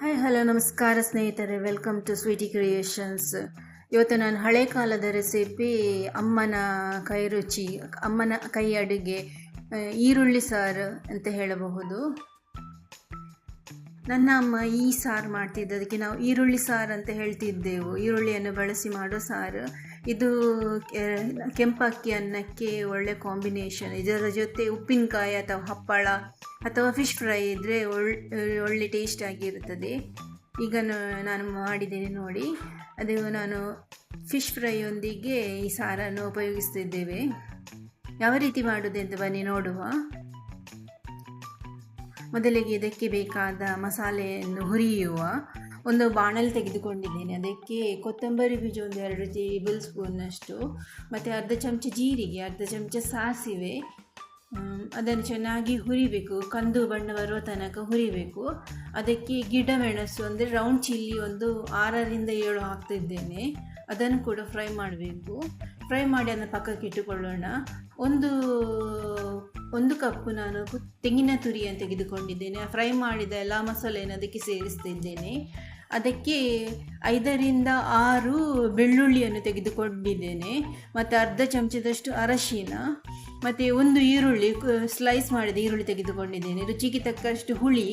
Hi, hello, ನಮಸ್ಕಾರ ಸ್ನೇಹಿತರೆ. Welcome to Sweety creations ಇವತ್ತು ನಾನು ಹಳೆ ಕಾಲದ ರೆಸಿಪಿ ಅಮ್ಮನ ಕೈ ರುಚಿ, ಅಮ್ಮನ ಕೈ ಅಡುಗೆ ಈರುಳ್ಳಿ ಸಾರು ಅಂತ ಹೇಳಬಹುದು. ನನ್ನ ಅಮ್ಮ ಈ ಸಾರು ಮಾಡ್ತಿದ್ದು. ಅದಕ್ಕೆ ನಾವು ಈರುಳ್ಳಿ ಸಾರು ಅಂತ ಹೇಳ್ತಿದ್ದೆವು. ಈರುಳ್ಳಿಯನ್ನು ಬಳಸಿ ಮಾಡೋ ಸಾರು. ಇದು ಕೆಂಪಕ್ಕಿ ಅನ್ನಕ್ಕೆ ಒಳ್ಳೆ ಕಾಂಬಿನೇಷನ್ ಇದರ ಜೊತೆ ಉಪ್ಪಿನಕಾಯಿ ಅಥವಾ ಹಪ್ಪಳ ಅಥವಾ ಫಿಶ್ ಫ್ರೈ ಇದ್ದರೆ ಒಳ್ಳೆ ಒಳ್ಳೆ ಟೇಸ್ಟ್ ಆಗಿರುತ್ತದೆ. ಈಗ ನಾನು ಮಾಡಿದ್ದೇನೆ ನೋಡಿ. ಅದು ನಾನು ಫಿಶ್ ಫ್ರೈಯೊಂದಿಗೆ ಈ ಸಾರನ್ನು ಉಪಯೋಗಿಸ್ತಿದ್ದೇವೆ. ಯಾವ ರೀತಿ ಮಾಡೋದೆಂದು ಬನ್ನಿ ನೋಡುವ. ಮೊದಲಿಗೆ ಇದಕ್ಕೆ ಬೇಕಾದ ಮಸಾಲೆಯನ್ನು ಹುರಿಯುವ. ಒಂದು ಬಾಣಲಿ ತೆಗೆದುಕೊಂಡಿದ್ದೇನೆ. ಅದಕ್ಕೆ ಕೊತ್ತಂಬರಿ ಬೀಜ ಒಂದು ಎರಡು ಟೇಬಲ್ ಸ್ಪೂನ್ನಷ್ಟು ಮತ್ತು ಅರ್ಧ ಚಮಚ ಜೀರಿಗೆ, ಅರ್ಧ ಚಮಚ ಸಾಸಿವೆ ಅದನ್ನು ಚೆನ್ನಾಗಿ ಹುರಿಬೇಕು. ಕಂದು ಬಣ್ಣ ಬರುವ ತನಕ ಹುರಿಬೇಕು. ಅದಕ್ಕೆ ಗಿಡ ಮೆಣಸು ಅಂದರೆ ರೌಂಡ್ ಚಿಲ್ಲಿ ಒಂದು ಆರರಿಂದ ಏಳು ಹಾಕ್ತಿದ್ದೇನೆ ಅದನ್ನು ಕೂಡ ಫ್ರೈ ಮಾಡಬೇಕು. ಫ್ರೈ ಮಾಡಿ ಅದನ್ನು ಪಕ್ಕಕ್ಕೆ ಇಟ್ಟುಕೊಳ್ಳೋಣ. ಒಂದು ಒಂದು ಕಪ್ಪು ನಾನು ತೆಂಗಿನ ತುರಿಯನ್ನು ತೆಗೆದುಕೊಂಡಿದ್ದೇನೆ. ಫ್ರೈ ಮಾಡಿದ ಎಲ್ಲ ಮಸಾಲೆಯನ್ನು ಅದಕ್ಕೆ ಸೇರಿಸ್ತಿದ್ದೇನೆ ಅದಕ್ಕೆ ಐದರಿಂದ ಆರು ಬೆಳ್ಳುಳ್ಳಿಯನ್ನು ತೆಗೆದುಕೊಂಡಿದ್ದೇನೆ, ಮತ್ತು ಅರ್ಧ ಚಮಚದಷ್ಟು ಅರಶಿನ, ಮತ್ತು ಒಂದು ಈರುಳ್ಳಿ ಸ್ಲೈಸ್ ಮಾಡಿದ ಈರುಳ್ಳಿ ತೆಗೆದುಕೊಂಡಿದ್ದೇನೆ. ರುಚಿಗೆ ತಕ್ಕಷ್ಟು ಹುಳಿ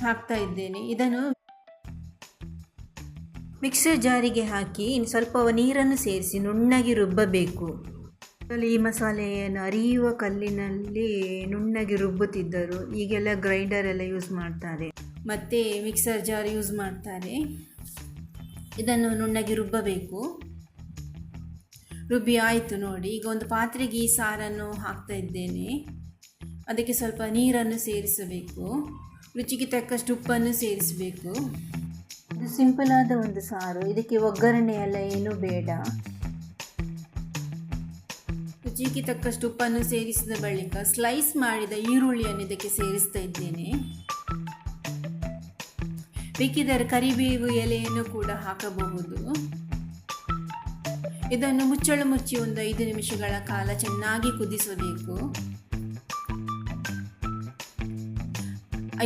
ಹಾಕ್ತಾ ಇದ್ದೇನೆ. ಇದನ್ನು ಮಿಕ್ಸರ್ ಜಾರಿಗೆ ಹಾಕಿ ಸ್ವಲ್ಪ ನೀರನ್ನು ಸೇರಿಸಿ ನುಣ್ಣಗೆ ರುಬ್ಬಬೇಕು. ಈ ಮಸಾಲೆಯನ್ನು ಅರಿಯುವ ಕಲ್ಲಿನಲ್ಲಿ ನುಣ್ಣಗೆ ರುಬ್ಬುತ್ತಿದ್ದರು. ಈಗೆಲ್ಲ ಗ್ರೈಂಡರ್ ಎಲ್ಲ ಯೂಸ್ ಮಾಡ್ತಾರೆ. ಮತ್ತು ಮಿಕ್ಸರ್ ಜಾರ್ ಯೂಸ್ ಮಾಡ್ತಾರೆ. ಇದನ್ನು ನುಣ್ಣಗೆ ರುಬ್ಬಬೇಕು. ರುಬ್ಬಿ ಆಯಿತು ನೋಡಿ. ಈಗ ಒಂದು ಪಾತ್ರೆಗೆ ಈ ಸಾರನ್ನು ಹಾಕ್ತಾ ಇದ್ದೇನೆ. ಅದಕ್ಕೆ ಸ್ವಲ್ಪ ನೀರನ್ನು ಸೇರಿಸಬೇಕು. ರುಚಿಗೆ ತಕ್ಕಷ್ಟು ಉಪ್ಪನ್ನು ಸೇರಿಸಬೇಕು. ಇದು ಸಿಂಪಲ್ ಆದ ಒಂದು ಸಾರು. ಇದಕ್ಕೆ ಒಗ್ಗರಣೆ ಎಲ್ಲ ಏನೂ ಬೇಡ. ರುಚಿಗೆ ತಕ್ಕಷ್ಟು ಉಪ್ಪನ್ನು ಸೇರಿಸಿದ ಬಳಿಕ ಸ್ಲೈಸ್ ಮಾಡಿದ ಈರುಳ್ಳಿಯನ್ನು ಇದಕ್ಕೆ ಸೇರಿಸ್ತಾ ಇದ್ದೇನೆ. ಬೇಕಿದ್ದರೆ ಕರಿಬೇವು ಎಲೆಯನ್ನು ಕೂಡ ಹಾಕಬಹುದು. ಇದನ್ನು ಮುಚ್ಚಳ ಮುಚ್ಚಿ ಒಂದು ಐದು ನಿಮಿಷಗಳ ಕಾಲ ಚೆನ್ನಾಗಿ ಕುದಿಸಬೇಕು.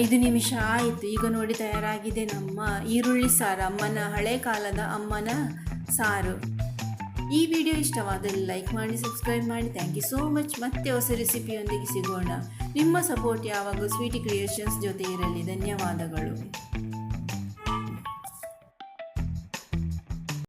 ಐದು ನಿಮಿಷ ಆಯಿತು. ಈಗ ನೋಡಿ ತಯಾರಾಗಿದೆ ನಮ್ಮ ಈರುಳ್ಳಿ ಸಾರು, ಅಮ್ಮನ ಹಳೆ ಕಾಲದ ಅಮ್ಮನ ಸಾರು. ಈ ವಿಡಿಯೋ ಇಷ್ಟವಾದಲ್ಲಿ ಲೈಕ್ ಮಾಡಿ, ಸಬ್ಸ್ಕ್ರೈಬ್ ಮಾಡಿ. Thank you so much. ಮತ್ತೆ ಹೊಸ ರೆಸಿಪಿಯೊಂದಿಗೆ ಸಿಗೋಣ. ನಿಮ್ಮ ಸಪೋರ್ಟ್ ಯಾವಾಗಲೂ ಸ್ವೀಟಿ ಕ್ರಿಯೇಷನ್ಸ್ ಜೊತೆ ಇರಲಿ ಧನ್ಯವಾದಗಳು.